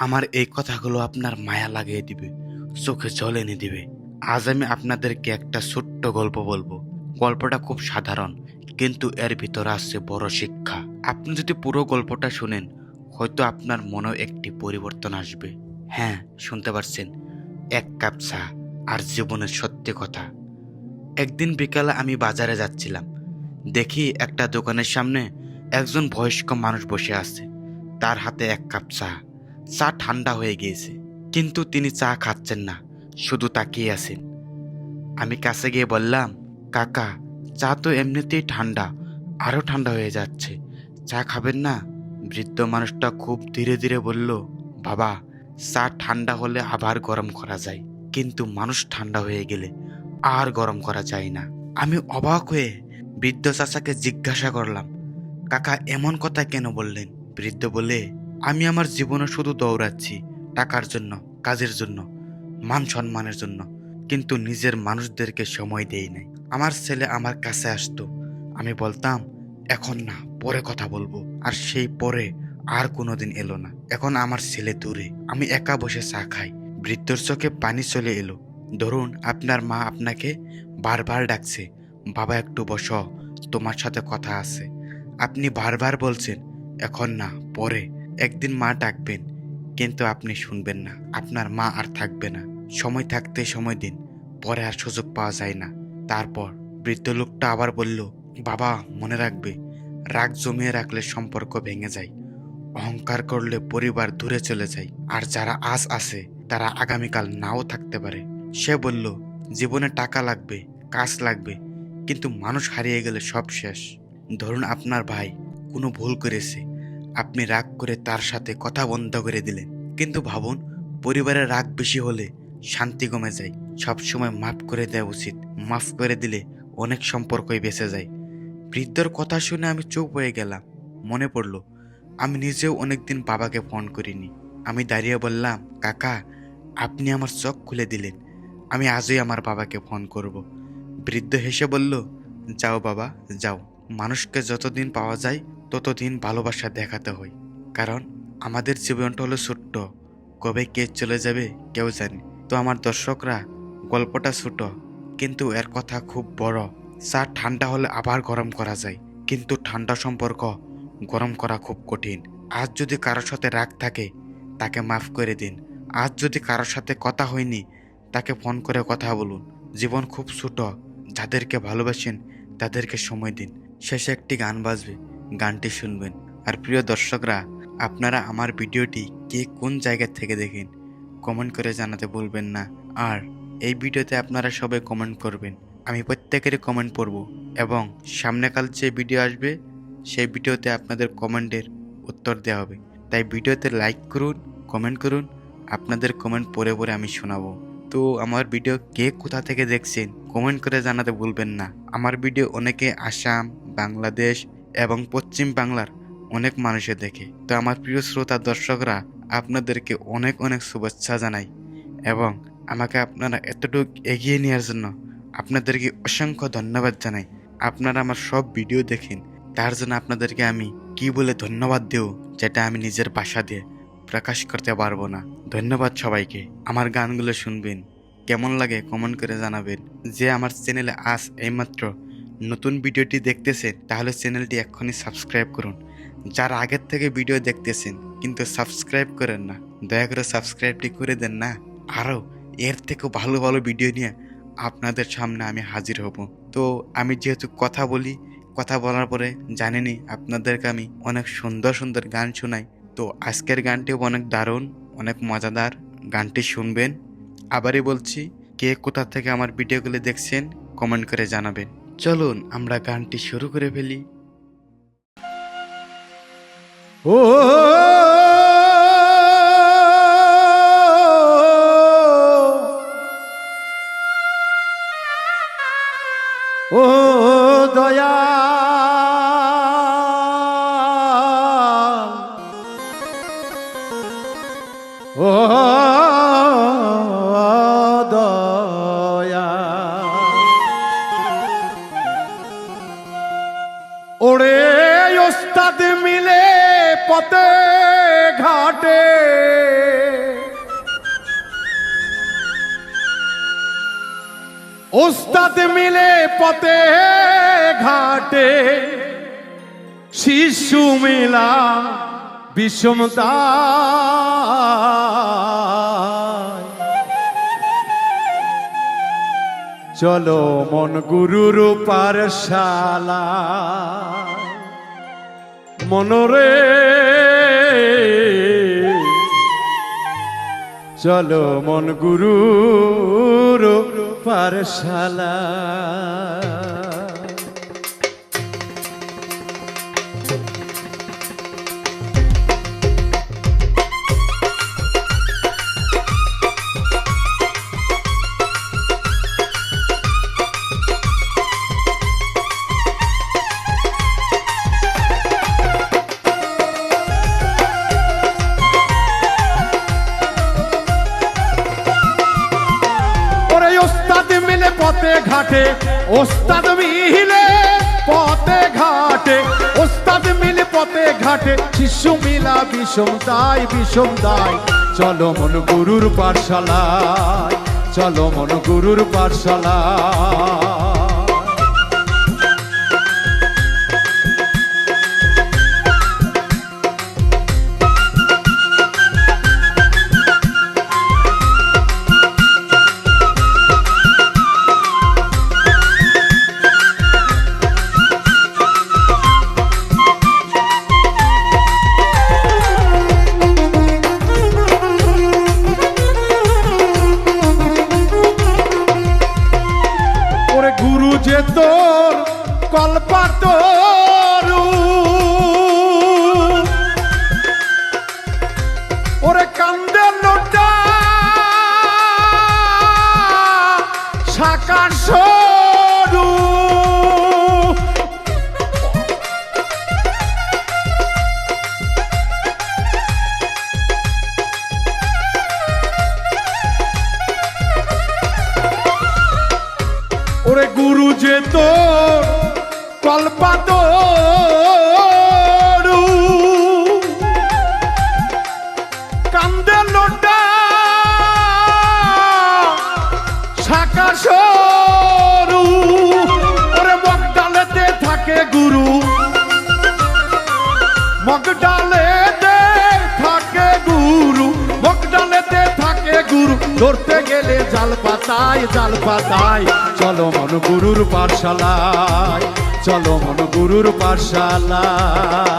আমার এই কথাগুলো আপনার মায়া লাগিয়ে দিবে, চোখে জল এনে দিবে। আজ আমি আপনাদেরকে একটা ছোট্ট গল্প বলব। গল্পটা খুব সাধারণ, কিন্তু এর ভিতরে আসছে বড় শিক্ষা। আপনি যদি পুরো গল্পটা শুনেন, হয়তো আপনার মনেও একটি পরিবর্তন আসবে। হ্যাঁ শুনতে পারছেন? এক কাপ চা আর জীবনের সত্যি কথা। একদিন বিকালে আমি বাজারে যাচ্ছিলাম। দেখি একটা দোকানের সামনে একজন বয়স্ক মানুষ বসে আছে। তার হাতে এক কাপ চা। চা ঠান্ডা হয়ে গিয়েছে, কিন্তু তিনি চা খাচ্ছেন না, শুধু তাকিয়ে আছেন। আমি কাছে গিয়ে বললাম, কাকা, চা তো এমনিতেই ঠান্ডা আরও ঠান্ডা হয়ে যাচ্ছে, চা খাবেন না? বৃদ্ধ মানুষটা খুব ধীরে ধীরে বলল, বাবা, চা ঠান্ডা হলে আবার গরম করা যায়, কিন্তু মানুষ ঠান্ডা হয়ে গেলে আর গরম করা যায় না। আমি অবাক হয়ে বৃদ্ধ চাচাকে জিজ্ঞাসা করলাম, কাকা, এমন কথা কেন বললেন? বৃদ্ধ বলে আমি আমার জীবনে শুধু দৌড়াচ্ছি টাকার জন্য, কাজের জন্য, মান সম্মানের জন্য। কিন্তু নিজের মানুষদেরকে সময় দেই নাই। আমার ছেলে আমার কাছে আসতো। আমি বলতাম, এখন না, পরে কথা বলব। আর সেই পরে আর কোনোদিন এলো না। এখন আমার ছেলে দূরে। আমি একা বসে চা খাই। বৃদ্ধর চোখে পানি চলে এলো। ধরুন, আপনার মা আপনাকে বারবার ডাকছে, বাবা একটু বস, তোমার সাথে কথা আছে। আপনি বারবার বলছেন, এখন না, পরে। একদিন মা ডাকবেন, কিন্তু আপনি শুনবেন না। আপনার মা আর থাকবে না। সময় থাকতে সময় দিন, পরে আর সুযোগ পাওয়া যায় না। তারপর বৃদ্ধ লোকটা আবার বলল, বাবা, মনে রাখবে, রাগ জমিয়ে রাখলে সম্পর্ক ভেঙে যায়। অহংকার করলে পরিবার দূরে চলে যায়। আর যারা আজ আছে, তারা আগামীকাল নাও থাকতে পারে। সে বলল, জীবনে টাকা লাগবে, কাজ লাগবে, কিন্তু মানুষ হারিয়ে গেলে সব শেষ। ধরুন আপনার ভাই কোনো ভুল করেছে আপনি রাগ করে তার সাথে কথা বন্ধ করে দিলেন। কিন্তু ভাবুন, পরিবারের রাগ বেশি হলে শান্তি কমে যায়। সবসময় মাফ করে দেওয়া উচিত। মাফ করে দিলে অনেক সম্পর্কই বেঁচে যায়। বৃদ্ধর কথা শুনে আমি চুপ হয়ে গেলাম। মনে পড়ল, আমি নিজেও অনেকদিন বাবাকে ফোন করিনি। আমি দাঁড়িয়ে বললাম, কাকা, আপনি আমার চোখ খুলে দিলেন। আমি আজই আমার বাবাকে ফোন করব। বৃদ্ধ হেসে বলল, যাও বাবা, যাও। মানুষকে যতদিন পাওয়া যায় ততদিন ভালোবাসা দেখাতে হয়। কারণ আমাদের জীবনটা হলো ছোট্ট। কবে কে চলে যাবে কেউ জানে। তো আমার দর্শকরা, গল্পটা ছোট, কিন্তু এর কথা খুব বড়। চা ঠান্ডা হলে আবার গরম করা যায়, কিন্তু ঠান্ডা সম্পর্ক গরম করা খুব কঠিন। আজ যদি কারোর সাথে রাগ থাকে, তাকে মাফ করে দিন। আজ যদি কারোর সাথে কথা হয়নি, তাকে ফোন করে কথা বলুন। জীবন খুব ছোট, যাদেরকে ভালোবাসেন, তাদেরকে সময় দিন। শেষে একটি গান বাজবে। গানটি শুনবেন। আর প্রিয় দর্শকরা, আপনারা আমার ভিডিওটি কে কোন জায়গা থেকে দেখেন কমেন্ট করে জানাতে বলবেন না। আর এই ভিডিওতে আপনারা সবাই কমেন্ট করবেন। আমি প্রত্যেকেরই কমেন্ট পড়ব এবং সামনেকাল যে ভিডিও আসবে, সেই ভিডিওতে আপনাদের কমেন্টের উত্তর দেওয়া হবে। তাই ভিডিওতে লাইক করুন কমেন্ট করুন, আপনাদের কমেন্ট পড়ে পড়ে আমি শোনাবো। তো আমার ভিডিও কে কোথা থেকে দেখছেন কমেন্ট করে জানাতে ভুলবেন না। আমার ভিডিও অনেকে আসাম, বাংলাদেশ এবং পশ্চিম বাংলার অনেক মানুষে দেখে। তো আমার প্রিয় শ্রোতা, দর্শকরা, আপনাদেরকে অনেক অনেক শুভেচ্ছা জানাই এবং আমাকে আপনারা এতটুকু এগিয়ে নেওয়ার জন্য আপনাদেরকে অসংখ্য ধন্যবাদ জানাই। আপনারা আমার সব ভিডিও দেখেন, তার জন্য আপনাদেরকে আমি কি বলে ধন্যবাদ দেব যেটা আমি নিজের ভাষা দিয়ে প্রকাশ করতে পারব না। ধন্যবাদ সবাইকে। আমার গানগুলো শুনবেন, কেমন লাগে কমেন্ট করে জানাবেন। যে আমার চ্যানেলে আজ এইমাত্র নতুন ভিডিওটি দেখতেছেন, তাহলে চ্যানেলটি এক্ষুনি সাবস্ক্রাইব করুন। যারা আগের থেকে ভিডিও দেখতেছেন, কিন্তু সাবস্ক্রাইব করেন না, দয়া করে সাবস্ক্রাইবটি করে দেন না। আরও, এর থেকেও ভালো ভালো ভিডিও নিয়ে আপনাদের সামনে আমি হাজির হব। তো আমি যেহেতু কথা বলি, কথা বলার পরে জানেনই আপনাদেরকে আমি অনেক সুন্দর সুন্দর গান শোনাই। তো আজকের গানটিও অনেক দারুণ, অনেক মজাদার, গানটি শুনবেন। আবারই বলছি, কে কোথা থেকে আমার ভিডিওগুলি দেখছেন, কমেন্ট করে জানাবেন। চলুন আমরা গানটি শুরু করে ফেলি। ও ও দয়া ও ওস্তাদ মিলে পথে ঘাটে শিশু মেলা বিষমতা চলো মন গুরুর পারশালা মনরে চলো মন গুরু পারশালা ঘাটে, ওস্তাদ মিলে পথে ঘাটে, ওস্তাদ মিলে পথে ঘাটে, শিশু মিলা বিষম দায় বিষম দায়। চলো মন গুরুর পাঠশালায়, চলো মন গুরুর পাঠশালায়। ওরে কান্দে লোটা সাকার সরু। ওরে গুরু যে তোর কল্পা কান্দে লোটা শাখা সরু। ওরে মগ ডালেতে থাকে গুরু। মগ ডালেতে থাকে গুরু। মগ ডালেতে থাকে গুরু। ধরতে গেলে জাল পাতায় জাল পাতায়। চলো মন গুরুর পাঠশালায়, চলো মন গুরুর পাঠশালায়।